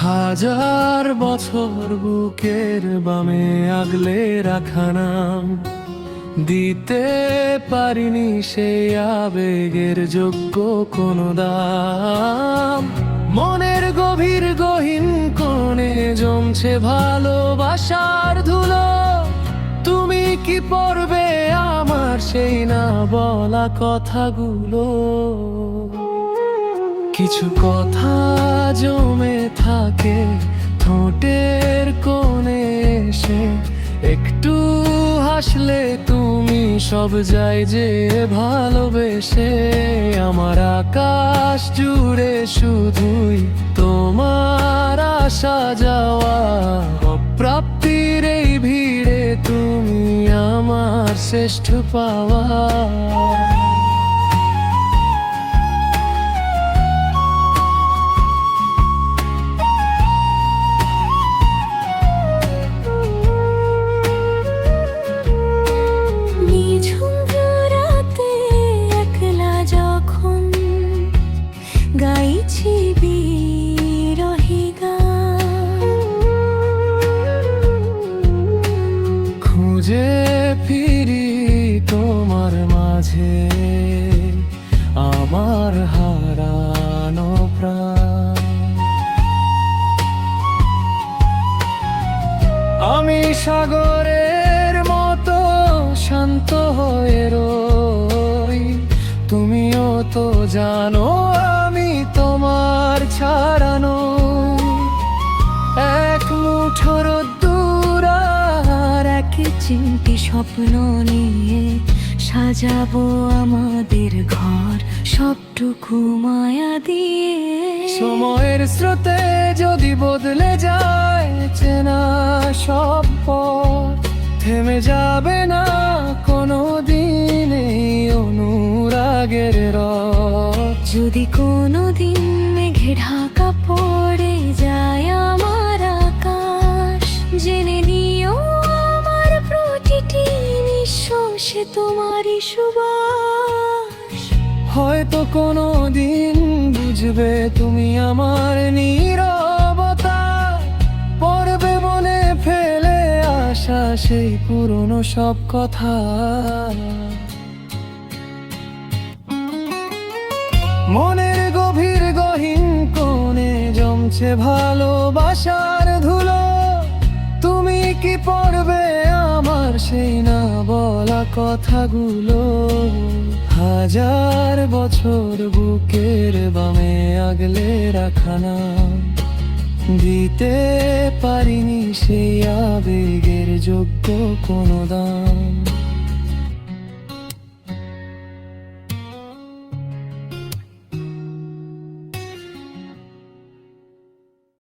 হাজার বছর বুকের বামে আগলে রাখা নাম। দিতে পারিনি সেই আবেগের যোগ্য কোনো দাম। মনের গভীর গহীন কোণে জমছে ভালোবাসার ধুলো। তুমি কি পড়বে আমার সেই না বলা কথাগুলো? কিছু কথা জমে থাকে ঠোঁটের কোণে এসে। একটু হাসলে তুমি সব যাই যে ভালোবেসে। আমার আকাশ জুড়ে শুধুই তোমার আসা যাওয়া। অপ্রাপ্তির এই ভিড়ে তুমি আমার শ্রেষ্ঠ পাওয়া। সাগরের মতো শান্ত হয়ে রই। তুমিও তো জানো আমি তোমার ছাড়ানো। এক মুঠোর দূর আর এক চিমটি স্বপ্ন নিয়ে সাজাবো আমাদের ঘর, সবটুকু মায়া দিয়ে। সময়ের স্রোতে যদি বদলে সব পথ থেমে যাবে না কোনো দিন এই অনুরাগের রথ। যদি কোনো দিন মেঘে ঢাকা পড়ে যায় আমার আকাশ জেনে নিও আমার প্রতিটি নিঃশ্বাসে তোমারই সুবাস। হয়তো কোনো দিন বুঝবে তুমি আমার নীরবতা সেই পুরনো সব কথা। মনের গভীর গহীন কোণে জমছে ভালোবাসার ধুলো। তুমি কি পড়বে আমার সেই না বলা কথাগুলো? হাজার বছর বুকের বামে আগলে রাখানা দিতে পারিনি সেই যোগ্য কোনো দাম।